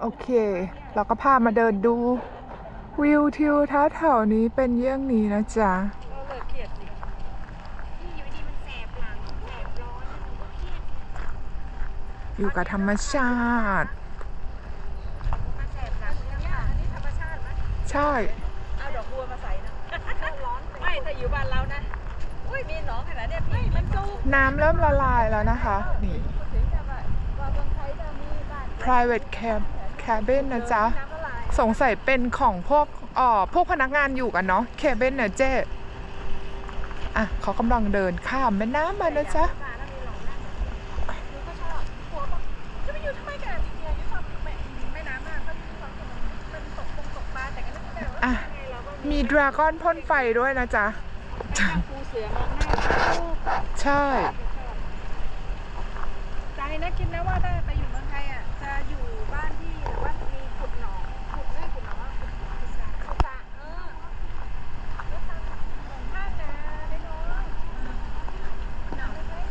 โอเค เราก็พามาเดินดูวิวทิวทัศน์แถวนี้เป็นเยี่ยงนี้นะจ๊ะเราเลยเครียดสิที่อยู่ดีมันแสบหลังแสบร้อนมันก็เครียดอยู่กับธรรมชาติมาแสบหลังเนี่ยค่ะอันนี้ธรรมชาติไหมใช่เอาดอกบัวมาใส่นะร้อนไม่ถ้าอยู่บ้านเรานะ อุ้ยมีหนองขนาดเนี้ยพี่มันสู้น้ำเริ่มละลายแล้วนะคะ นี่ private cab cabin นะจ๊ะ สงสัยเป็นของพวกอ๋อพวกพนักงานอยู่กันเนาะ cabin นะเจ๊อะเขากำลังเดินข้ามแม่น้ำมานะจ๊ะอะมีดราก้อนพ่นไฟด้วยนะจ๊ะใช่ ใจนะคิดนะว่าได้อยู่เมืองไทยอะจะอยู่บ้านที่หรือว่ามีขุดหนองขุดได้ขุดหนองว่าขุดขุดสระขุดสระเออแล้วทำเหมือนท่านนะได้น้อยหนองเล็ก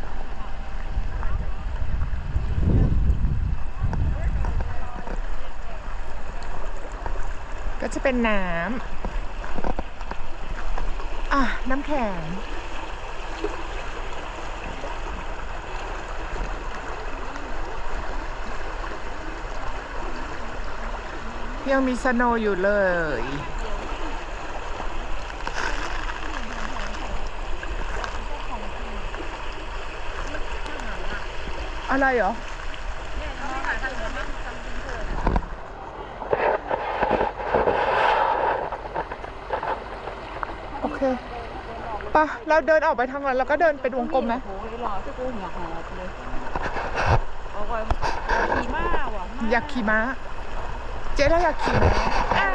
ๆ ก็ จะเป็นน้ำอะ น้ำแข็งยังมีสโนอยู่เลย อะไรเหรอ โอ เคปะเราเดินออกไปทางนั้นเราก็เดินเป็นวงกลมไหมโอ้โหหล่อที่กูหัวหอบเลยบอกว่าขี่ม้าว่ะอยากขี่ม้า เจ๊เราอยากขี่ม้าอะ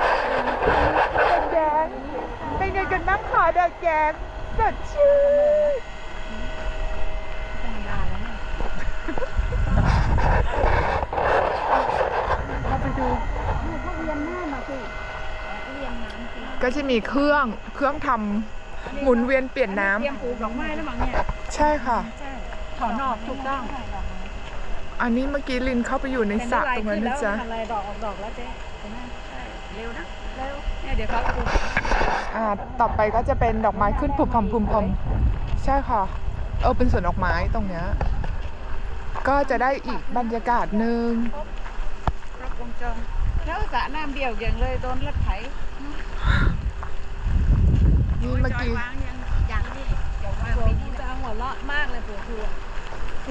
แดงๆเป็นไงกันบ้างคะเด็กแกงสดชื่น ธรรมดาแล้วเนี่ย เราไปดู เขาเรียนหน้ามาสิเรียนน้ำสิ ก็จะมีเครื่องเครื่องทำหมุนเวียนเปลี่ยนน้ำเตรียมปลูกดอกไม้แล้วมั้งเนี่ยใช่ค่ะใช่ถอนออกถูกต้องอันนี้เมื่อกี้ลินเข้าไปอยู่ในสระตรงนั้นนะจ๊ะอะไรดอกออกดอกแล้วเจ๊ใช่ไหมใช่เร็วนะเร็วเนี่ยเดี๋ยวเขาปลูกอ่าต่อไปก็จะเป็นดอกไม้ขึ้นผุบพำพุมพำใช่ค่ะ เออเป็นสวนดอกไม้ตรงเนี้ยก็จะได้อีกบรรยากาศหนึ่งครบวงจรแล้วสระน้ำเดี่ยวอย่างเลยโดนรถไถ นี่เมื่อกี้จยวางยังยังนี่เดี๋ยววางปีนี้ จะหัวเราะมากเลยผัวทัว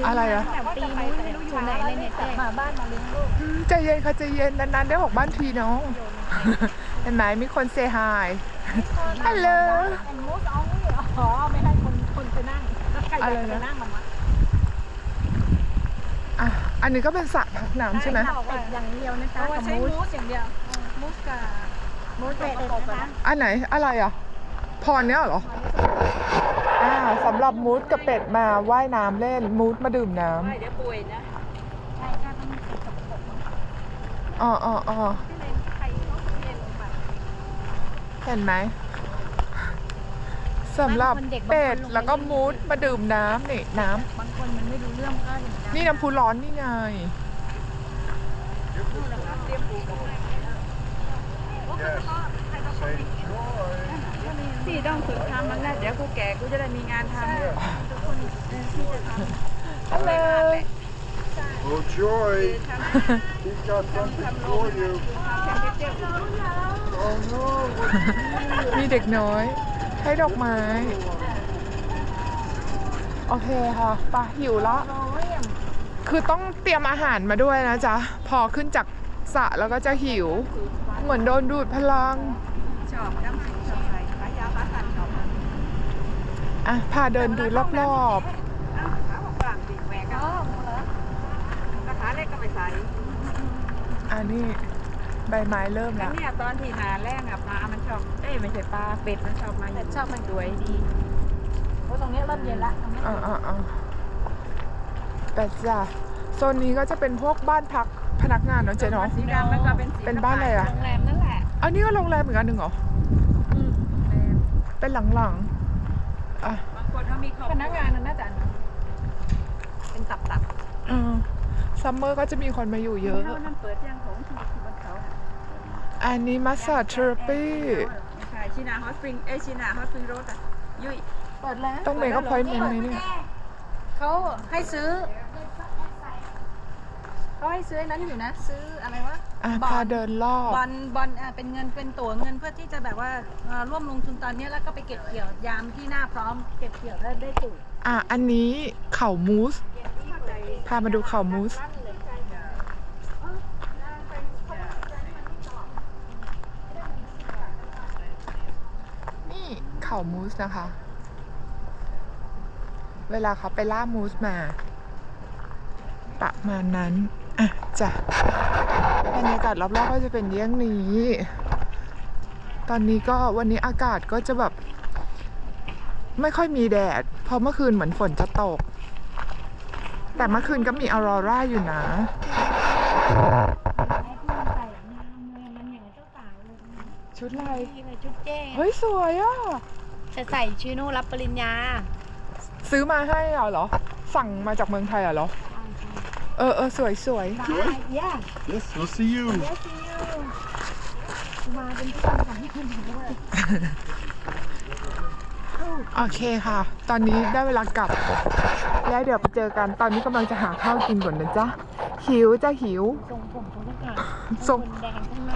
อะไรอะแต่ปีนู้นไม่รู้อยู่ไหนเลยเนี่ยเจ๊มาบ้านมาเลี้ยงลูกอืมใจเย็นค่ะใจเย็นนานๆได้ออกบ้านทีน้อง เห็นไหมมีคนเซฮายฮัลโหล แอนมูสเอาไม่เหรออ๋อไม่ให้คนคนไปนั่งแล้วใครอะไรจะนะไปนั่งมันวะอะ อันนี้ก็เป็นสระพักน้ำใช่ไหมเป็ดอย่างเดียวนะจ๊ะกับใช้มูสอย่างเดียวมูสกับมูสเป็ดนะคะอันไหนอะไรอะ พรเนี้ยเหรอ อ่าสำหรับมูดกับเป็ดมาว่ายน้ำเล่นมูดมาดื่มน้ไม่เดี๋ยวป่วยนะใช่ใช่ต้องมีเป็ดกับกบำอ๋ออ๋ออ๋อที่เลนใครเขาเรียนลงมา เห็นไหมสำหรับเป็ดแล้วก็มูดมาดื่มน้ำนี่น้บางคนมันไม่รู้เรื่องก็อย่างำนี่น้ำพุร้อนนี่ไง เตรียมปลูกเอาไว้ พี่ต้องฝึกทำมันนะเดี๋ยวกูแก่กูจะได้มีงานทำทุกคนที่จะทำฮัลโหล Oh joy! ทำ He's got something ทำโล for ง you. ทำเทมเพอร์เจอร์ Oh no! What มีเด็กน้อย ให้ดอกไม้ โอเคค่ะไปะหิวแล้วคือต้องเตรียมอาหารมาด้วยนะจ๊ะ พอขึ้นจากสระแล้วก็จะหิว เหมือนโดนดูดพลัง ชอบน้ำสูงชอบใส่ขายาวขาสั้นชอบอะพาเดินดูรอบขาบอกฝรั่งสิแหวกกันแล้วขาเล็กก็ไม่ใส่ๆอันนี้ใบไม้เริ่มแล้แล้ววเนี่ยตอนที่หนาแรกอะปลา มันชอบ เอ้ยไม่ใช่ปลาเป็ดมันชอบมาอยู่ชอบมันสวยดีโอ้ตรงนี้เริ่มเย็นละตรงนี้อ่าอ่าอ่าแต่จ้ะโซนนี้ก็จะเป็นพวกบ้านพักพนักงานเนาะเจ๊เนาะสีดำแล้วก็เป็นสีเป็นบ้านอะไรอะโรงแรมนั่นแหละอันนี้ก็โรงแรมเหมือนกันหนึ่งเหรออืมโรงแรม เป็นหลังๆอะบางคนเขามีพนักงานน่ะน่าจะเป็นตับตับเออซัมเมอร์ก็จะมีคนมาอยู่เยอะเท่านั้นเปิดยังของที่บนเขาอะอันนี้มาสซาจเทอราปี ใช่ชินาฮอสปริงเอยชินาฮอสปริงโรดอะยุยเปิดแล้วต้องเมคอัพพอยต์เมนต์ไหมเนี่ย เขาให้ซื้อเขาให้ซื้อไอ้นั้นอยู่นะ ซื้ออะไรวะ อะบอพาลเดินรอบ บอลบอลอะเป็นเงินเป็นตั๋วเงินเพื่อที่จะแบบว่าเอ่อร่วมลงทุนตอนนี้แล้วก็ไปเก็บเกี่ยวยามที่หน้าพร้อมเก็บเกี่ยวแล้วได้ตั๋วอะอันนี้เขามูส พามาดูเขามูส นี่เขามูสนะคะ เวลาเขาไปล่ามูสมา ประมาณนั้น อะจ้ะ บรรยากาศรอบๆก็จะเป็นเยี่ยงนี้ ตอนนี้ก็วันนี้อากาศก็จะแบบ ไม่ค่อยมีแดด เพราะเมื่อคืนเหมือนฝนจะตก แต่เมื่อคืนก็มีออโรราอยู่นะมันอย่างเจ้าสาวเลยชุดอะไรนี่เลยชุดเจ้เฮ้ยสวยอะ จะใส่ชื่อนู่รับปริญญา ซื้อมาให้เหรอ สั่งมาจากเมืองไทยเหรอ เออเออสวยสวย Joy? ย่า Yes, we'll see you. เดี๋ยวซีอูมาเป็นเพื่อนของคุณด้วยโอเคค่ะ ตอนนี้ได้เวลากลับ แล้วเดี๋ยวไปเจอกัน ตอนนี้กำลังจะหาข้าวกินก่อนนะจ๊ะ หิวจะหิว ทรงผมเขาต้องการทรงคนแดงข้างใน